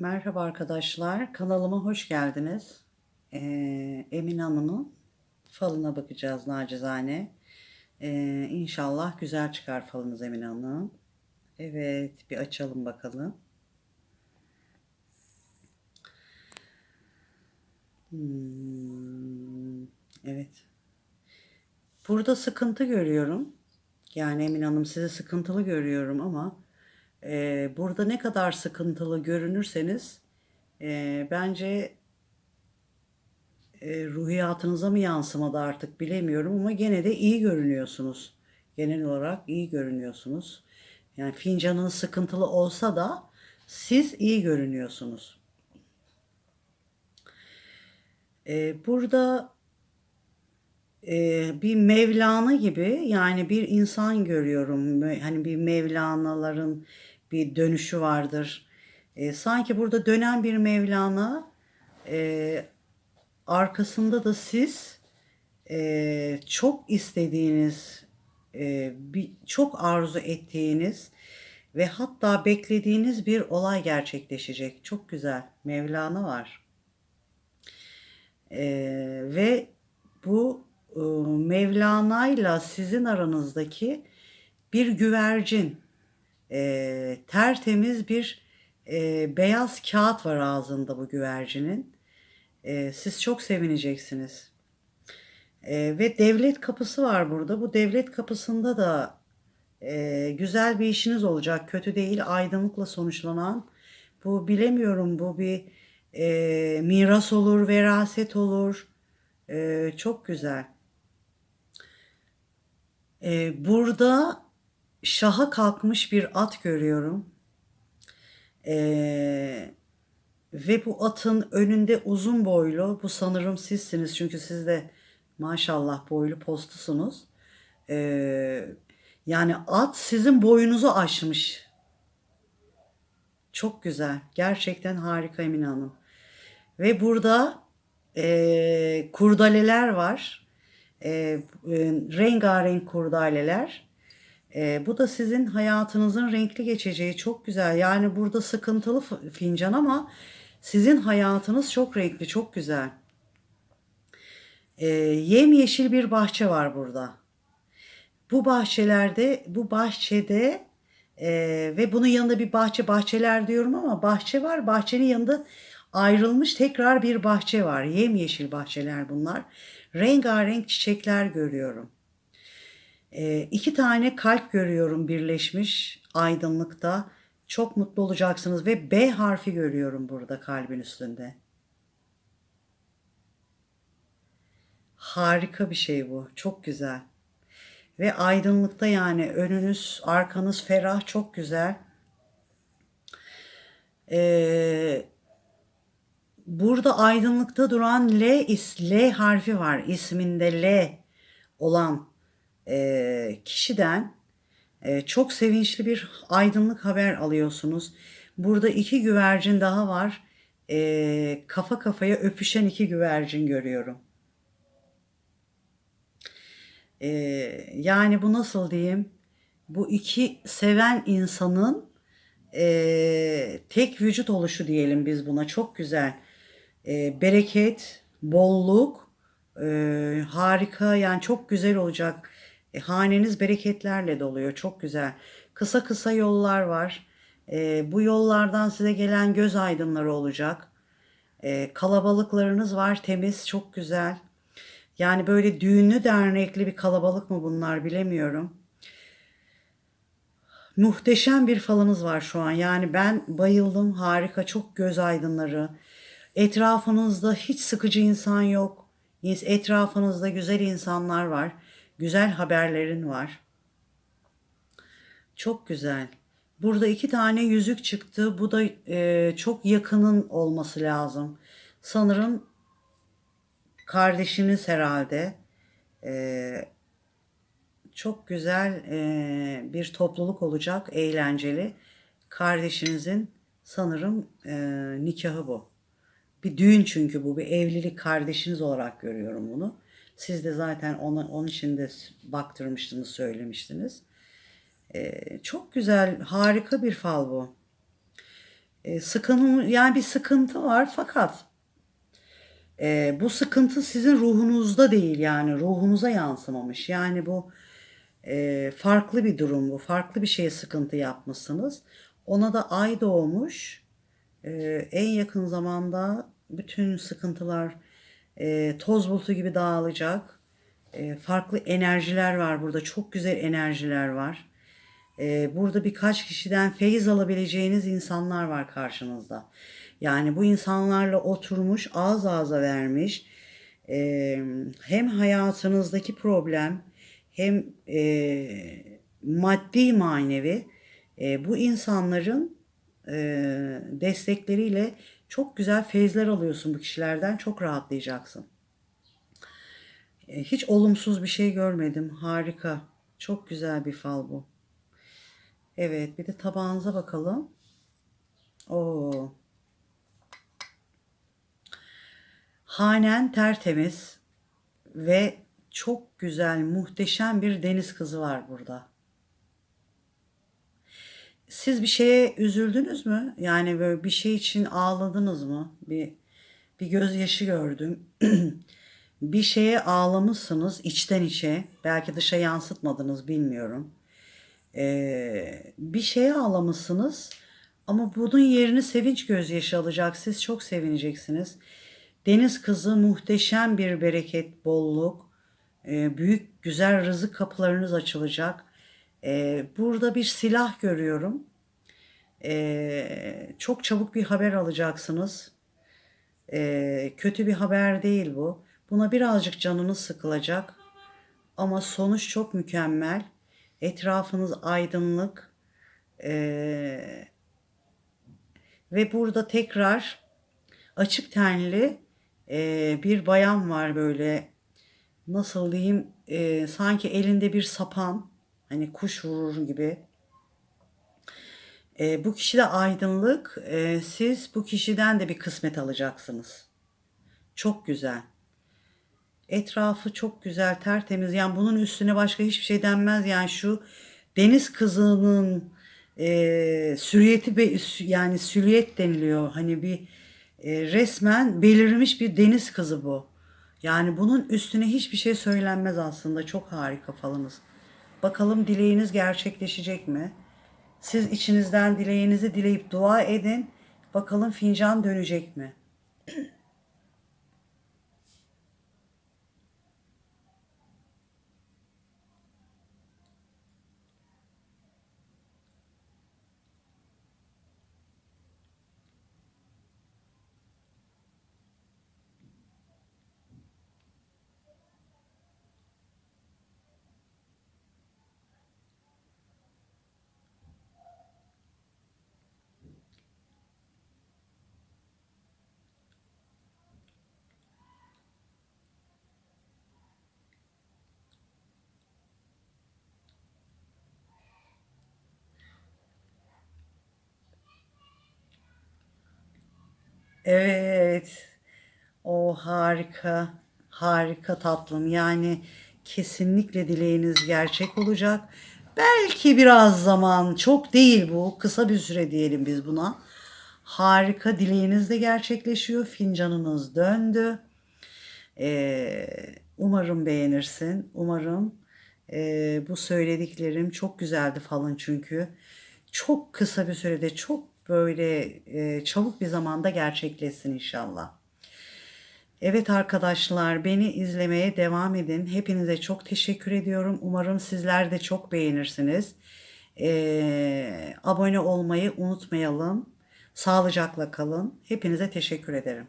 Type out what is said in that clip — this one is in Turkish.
Merhaba arkadaşlar, kanalıma hoş geldiniz. Ee, Emin Hanım'ın falına bakacağız nacizane. Ee, inşallah güzel çıkar falınız Emin Hanım. Evet, bir açalım bakalım. Hmm, evet. Burada sıkıntı görüyorum. Yani Emin Hanım sizi sıkıntılı görüyorum ama e, burada ne kadar sıkıntılı görünürseniz e, bence e, ruhiyatınıza mı yansımadı artık bilemiyorum ama gene de iyi görünüyorsunuz. Genel olarak iyi görünüyorsunuz. Yani fincanınız sıkıntılı olsa da siz iyi görünüyorsunuz. E, burada bir Mevlana gibi yani bir insan görüyorum. Hani bir Mevlanaların bir dönüşü vardır. Sanki burada dönen bir Mevlana arkasında da siz çok istediğiniz, bir, çok arzu ettiğiniz ve hatta beklediğiniz bir olay gerçekleşecek. Çok güzel. Mevlana var. E, ve bu Mevlana'yla sizin aranızdaki bir güvercin, e, tertemiz bir e, beyaz kağıt var ağzında bu güvercinin. E, siz çok sevineceksiniz. E, ve devlet kapısı var burada. Bu devlet kapısında da e, güzel bir işiniz olacak. Kötü değil, aydınlıkla sonuçlanan. Bu bilemiyorum bu bir e, miras olur, veraset olur. E, çok güzel. E, burada şaha kalkmış bir at görüyorum. E, ve bu atın önünde uzun boylu, bu sanırım sizsiniz çünkü siz de maşallah boylu postusunuz. E, yani at sizin boyunuzu aşmış. Çok güzel. Gerçekten harika Emine Hanım. Ve burada e, kurdaleler var. E, e, rengarenk kurdaleler. E, bu da sizin hayatınızın renkli geçeceği çok güzel. Yani burada sıkıntılı fincan ama sizin hayatınız çok renkli, çok güzel. E, yemyeşil bir bahçe var burada. Bu bahçelerde, bu bahçede e, ve bunun yanında bir bahçe, bahçeler diyorum ama bahçe var. Bahçenin yanında ayrılmış tekrar bir bahçe var. Yemyeşil bahçeler bunlar. Rengarenk çiçekler görüyorum. E, iki tane kalp görüyorum birleşmiş aydınlıkta. Çok mutlu olacaksınız ve B harfi görüyorum burada kalbin üstünde. Harika bir şey bu. Çok güzel. Ve aydınlıkta yani önünüz, arkanız ferah, çok güzel. Ee, burada aydınlıkta duran L, is, L harfi var. İsminde L olan e, kişiden e, çok sevinçli bir aydınlık haber alıyorsunuz. Burada iki güvercin daha var. E, kafa kafaya öpüşen iki güvercin görüyorum. E, yani bu nasıl diyeyim? Bu iki seven insanın e, tek vücut oluşu diyelim biz buna. Çok güzel. E, bereket, bolluk, e, harika yani çok güzel olacak. E, haneniz bereketlerle doluyor. Çok güzel. Kısa kısa yollar var. E, bu yollardan size gelen göz aydınları olacak. E, kalabalıklarınız var. Temiz, çok güzel. Yani böyle düğünlü dernekli bir kalabalık mı bunlar bilemiyorum. Muhteşem bir falınız var şu an. Yani ben bayıldım. Harika, çok göz aydınları. Etrafınızda hiç sıkıcı insan yok. Etrafınızda güzel insanlar var. Güzel haberlerin var. Çok güzel. Burada iki tane yüzük çıktı. Bu da e, çok yakının olması lazım. Sanırım kardeşiniz herhalde. E, çok güzel e, bir topluluk olacak, eğlenceli. Kardeşinizin sanırım e, nikahı bu. Bir düğün çünkü bu, bir evlilik kardeşiniz olarak görüyorum bunu. Siz de zaten ona, onun için de baktırmıştınız, söylemiştiniz. E, çok güzel, harika bir fal bu. E, sıkıntı yani bir sıkıntı var fakat e, bu sıkıntı sizin ruhunuzda değil yani ruhunuza yansımamış. Yani bu e, farklı bir durum bu. Farklı bir şeye sıkıntı yapmışsınız. Ona da ay doğmuş. E, en yakın zamanda bütün sıkıntılar e, toz bulutu gibi dağılacak. E, farklı enerjiler var burada. Çok güzel enerjiler var. E, burada birkaç kişiden feyiz alabileceğiniz insanlar var karşınızda. Yani bu insanlarla oturmuş, ağız ağza vermiş. E, hem hayatınızdaki problem hem e, maddi manevi e, bu insanların e, destekleriyle çok güzel feyizler alıyorsun bu kişilerden. Çok rahatlayacaksın. E, hiç olumsuz bir şey görmedim. Harika. Çok güzel bir fal bu. Evet, bir de tabağınıza bakalım. Oo. Hanen tertemiz ve çok güzel, muhteşem bir deniz kızı var burada. Siz bir şeye üzüldünüz mü? Yani böyle bir şey için ağladınız mı? Bir bir gözyaşı gördüm. bir şeye ağlamışsınız içten içe. Belki dışa yansıtmadınız bilmiyorum. Ee, bir şeye ağlamışsınız ama bunun yerini sevinç gözyaşı alacak. Siz çok sevineceksiniz. Deniz kızı muhteşem bir bereket, bolluk, e, büyük güzel rızık kapılarınız açılacak. E, burada bir silah görüyorum. E, çok çabuk bir haber alacaksınız. E, kötü bir haber değil bu. Buna birazcık canınız sıkılacak. Ama sonuç çok mükemmel. Etrafınız aydınlık. Ve burada tekrar açık tenli e, bir bayan var böyle nasıl diyeyim sanki elinde bir sapan hani kuş vurur gibi. E, bu kişi de aydınlık. E, siz bu kişiden de bir kısmet alacaksınız. Çok güzel. Etrafı çok güzel, tertemiz. Yani bunun üstüne başka hiçbir şey denmez. Yani şu deniz kızının e, süriyeti be- yani süliyet deniliyor. Hani bir e, resmen belirmiş bir deniz kızı bu. Yani bunun üstüne hiçbir şey söylenmez aslında. Çok harika falınız. Bakalım dileğiniz gerçekleşecek mi? Siz içinizden dileğinizi dileyip dua edin. Bakalım fincan dönecek mi? Evet. O harika. Harika tatlım. Yani kesinlikle dileğiniz gerçek olacak. Belki biraz zaman, çok değil bu. Kısa bir süre diyelim biz buna. Harika dileğiniz de gerçekleşiyor. Fincanınız döndü. Ee, umarım beğenirsin. Umarım e, bu söylediklerim çok güzeldi falan çünkü. Çok kısa bir sürede çok böyle e, çabuk bir zamanda gerçekleşsin inşallah. Evet arkadaşlar beni izlemeye devam edin. Hepinize çok teşekkür ediyorum. Umarım sizler de çok beğenirsiniz. Ee, abone olmayı unutmayalım. Sağlıcakla kalın. Hepinize teşekkür ederim.